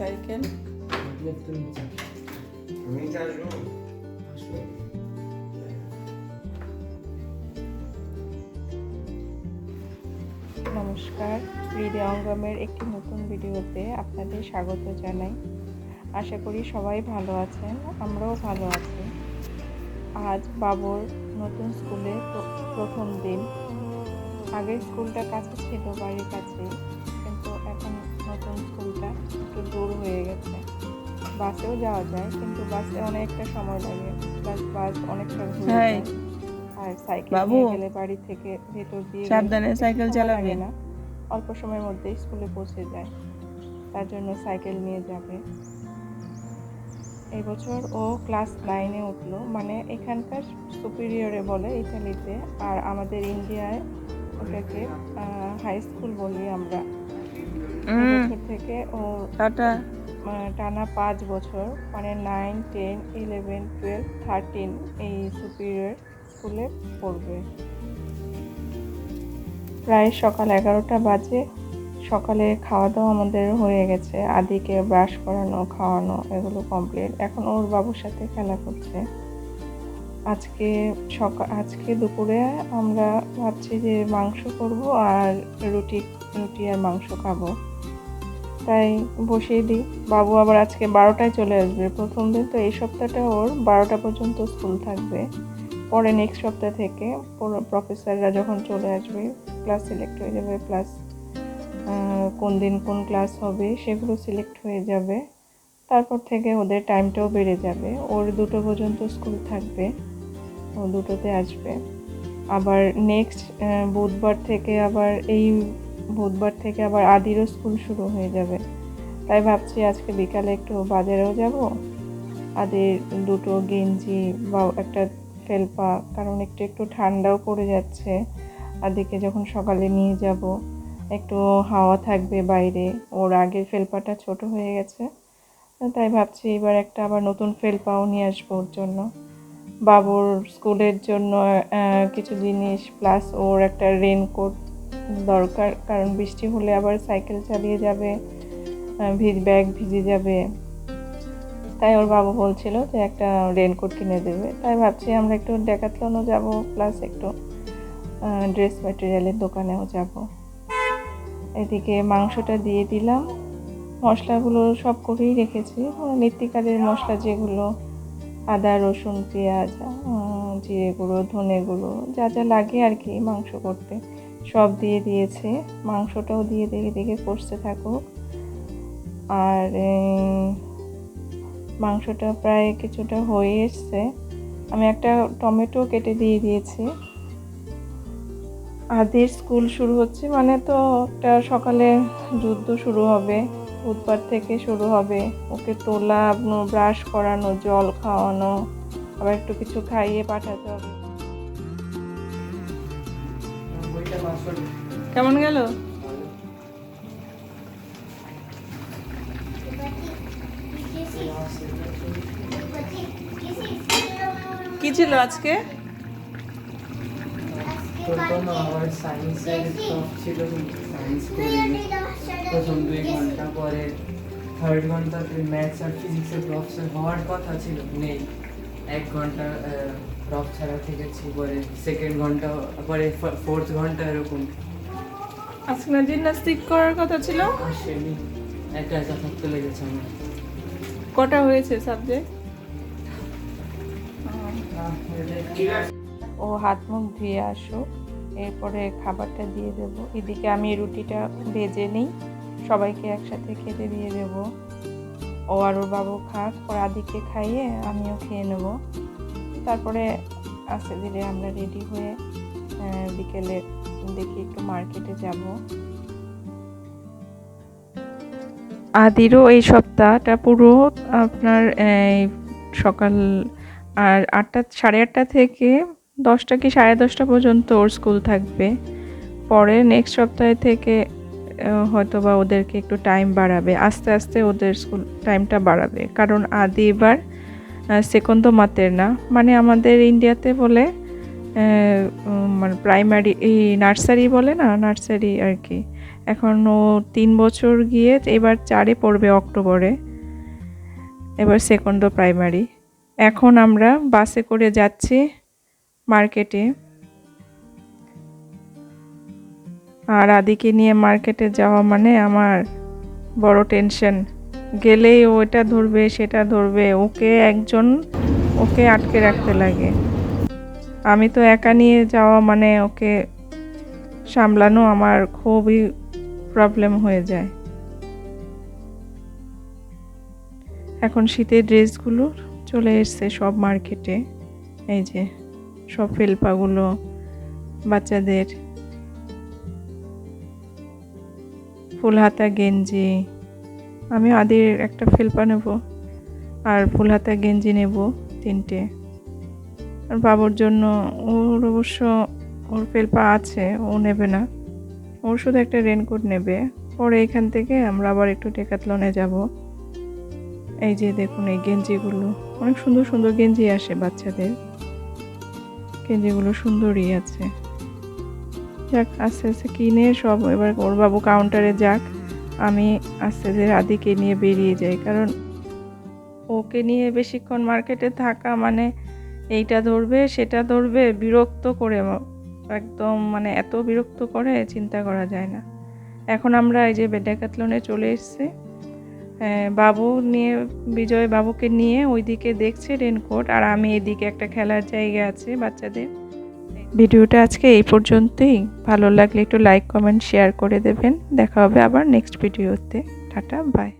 Cycle. আমি নমস্কার হৃদয় অঙ্গমের একটি নতুন ভিডিওতে আপনাদের স্বাগত জানাই। আশা করি সবাই ভালো আছেন আমরাও ভালো আছি। আজ বাবুর নতুন স্কুলে প্রথম দিন। আগের স্কুলটা কাছে ছিল বাড়ির কাছে কিন্তু এখন নতুন দূর হয়ে গেছে। বাসেও যাওয়া যায় কিন্তু বাসে অনেকটা সময় লাগে। প্লাস বাস অনেকটা ঘুরে। আর সাইকেল নিয়ে গেলে বাড়ি থেকে ভেতর দিয়ে সাবধানে সাইকেল চালাবে। না। অল্প সময়ের মধ্যেই স্কুলে পৌঁছে যায়। তার জন্য সাইকেল নিয়ে যাবে। এই বছর ও ক্লাস নাইনে উঠল। মানে এখানকার সুপিরিয়রে বলে ইতালিতে। আর আমাদের ইন্ডিয়ায় ওটাকে হাই স্কুল বলি আমরা। থেকে ও টাটা। টানা পাঁচ বছর মানে nine ten eleven twelve thirteen এই সুপিরিয়র স্কুলে পড়বে। প্রায় সকাল এগারোটা বাজে। সকালে খাওয়া দাওয়া আমাদের হয়ে গেছে। আদিকে ব্রাশ করানো, খাওয়ানো এগুলো কমপ্লিট এখন ওর বাবুর সাথে খেলা করছে। আজকে সকাল আজকে দুপুরে আমরা ভাবছি যে মাংস করব আর রুটি রুটি আর মাংস খাব। তাই বসিয়ে দিই। বাবু আবার আজকে বারোটায় চলে আসবে। প্রথম দিন তো এই সপ্তাহটা ওর বারোটা পর্যন্ত স্কুল থাকবে। পরে নেক্সট সপ্তাহ থেকে প্রফেসররা যখন চলে আসবে ক্লাস সিলেক্ট হয়ে যাবে প্লাস কোন দিন কোন ক্লাস হবে সেগুলো সিলেক্ট হয়ে যাবে। তারপর থেকে ওদের টাইমটাও বেড়ে যাবে। ওর দুটো পর্যন্ত স্কুল থাকবে। ও দুটোতে আসবে। আবার নেক্সট বুধবার থেকে আবার এই বুধবার থেকে আবার আদিরও স্কুল শুরু হয়ে যাবে। তাই ভাবছি আজকে বিকালে একটু বাজারেও যাব। আদির দুটো গেঞ্জি বা একটা ফেলপা, কারণ একটু একটু ঠান্ডাও পড়ে যাচ্ছে। আদিকে যখন সকালে নিয়ে যাব, একটু হাওয়া থাকবে বাইরে। ওর আগের ফেলপাটা ছোট হয়ে গেছে। তাই ভাবছি এবার একটা আবার নতুন ফেলপাও নিয়ে আসব ওর জন্য। বাবুর স্কুলের জন্য কিছু জিনিস প্লাস ওর একটা রেনকোট দরকার, কারণ বৃষ্টি হলে আবার সাইকেল চালিয়ে যাবে ভিজ ব্যাগ ভিজে যাবে। তাই ওর বাবা বলছিল যে একটা রেনকোট কিনে দেবে। তাই ভাবছি আমরা একটু ডেকাথলনও যাব প্লাস একটু ড্রেস ম্যাটেরিয়ালের দোকানেও যাব। এদিকে মাংসটা দিয়ে দিলাম। মশলাগুলো সব করেই রেখেছি। নিত্যিকালের মশলা যেগুলো, আদা, রসুন, পেঁয়াজ জিরে গুঁড়ো ধনে গুঁড়ো যা যা লাগে আর কি মাংস করতে। সব দিয়ে দিয়েছে, মাংসটাও দিয়ে দেখে দেখে কষতে থাকুক। আর মাংসটা প্রায় কিছুটা হয়ে এসছে। আমি একটা টমেটো কেটে দিয়ে দিয়েছি। আদির স্কুল শুরু হচ্ছে মানে তো একটা সকালে যুদ্ধ শুরু হবে, বুধবার থেকে শুরু হবে। ওকে তোলা, ব্রাশ করানো, জল খাওয়ানো, আবার একটু কিছু খাইয়ে পাঠাতে হবে। কেমন গেল? কি ছিল আজকে? ঘণ্টা পরে থার্ড ঘন্টাতে ম্যাথস আর ফিজিক্সের প্রফেসর হওয়ার কথা ছিল, নেই। এক ঘণ্টা প্রফ ছাড়া থেকেছি পরে সেকেন্ড ঘণ্টা পরে ফোর্থ ঘণ্টা এরকম। আজকে না জিমনাস্টিক করার কথা ছিল? আসেনি একা একা থাকতে লেগেছে আমার। কটা হয়েছে সাবজেক্ট ও হাত মুখ ধুয়ে আসুক এরপরে খাবারটা দিয়ে দেব। এদিকে আমি রুটিটা ভেজে নিই সবাইকে একসাথে খেতে দিয়ে দেব। ও আর ওর বাবু খাক ওর আদিকে খাইয়ে আমিও খেয়ে নেব। তারপরে আস্তে ধীরে আমরা রেডি হয়ে বিকেলে দেখি একটু মার্কেটে যাব। আদিরও এই সপ্তাহটা পুরো আপনার সকাল আর আটটা, সাড়ে আটটা থেকে দশটা কি সাড়ে দশটা পর্যন্ত ওর স্কুল থাকবে। পরে নেক্সট সপ্তাহে থেকে হয়তো বা ওদেরকে একটু টাইম বাড়াবে, আস্তে আস্তে ওদের স্কুল টাইমটা বাড়াবে। কারণ আদি এবার সেকন্দ মাতের না। মানে আমাদের ইন্ডিয়াতে বলে মানে প্রাইমারি এই নার্সারি বলে না, নার্সারি আর কি। এখন ও তিন বছর গিয়ে এবার চারে পড়বে অক্টোবরে, এবার সেকেন্ড প্রাইমারি এখন আমরা বাসে করে যাচ্ছি মার্কেটে আর আদিকে নিয়ে মার্কেটে যাওয়া মানে আমার বড় টেনশন গেলেই ও এটা ধরবে, সেটা ধরবে। ওকে একজন, ওকে আটকে রাখতে লাগে। আমি তো একা নিয়ে যাওয়া মানে ওকে সামলানো আমার খুবই প্রবলেম হয়ে যায়। এখন শীতের ড্রেসগুলো চলে এসছে সব মার্কেটে। এই যে, সব ফেলপাগুলো বাচ্চাদের। ফুল হাতা গেঞ্জি আমি আদির একটা ফেলপা নেব আর ফুল হাতা গেঞ্জি নেব তিনটে। আর বাবুর জন্য ওর অবশ্য ওর ফেলপা আছে, ও নেবে না। ওর শুধু একটা রেনকোট নেবে। পরে এখান থেকে আমরা আবার একটু টেকাতলনে যাব। এই যে দেখুন এই গেঞ্জিগুলো। অনেক সুন্দর সুন্দর গেঞ্জি আসে বাচ্চাদের। গেঞ্জিগুলো সুন্দরই আছে। যাক, আস্তে আস্তে কিনে সব, এবার ওর বাবু কাউন্টারে যাক। আমি আস্তে আদিকে নিয়ে বেরিয়ে যাই কারণ ওকে নিয়ে বেশিক্ষণ মার্কেটে থাকা মানে এইটা ধরবে সেটা ধরবে বিরক্ত করে একদম মানে এত বিরক্ত করে চিন্তা করা যায় না। এখন আমরা এই যে বেডাকাতলনে চলে এসেছি হ্যাঁ, বাবু নিয়ে বিজয় বাবুকে নিয়ে ওইদিকে দেখছে রেনকোট আর আমি এদিকে একটা খেলার জায়গা আছে বাচ্চাদের। ভিডিওটা আজকে এই পর্যন্তই। ভালো লাগলে একটু লাইক কমেন্ট শেয়ার করে দেবেন। দেখা হবে আবার নেক্সট ভিডিওতে টাটা বাই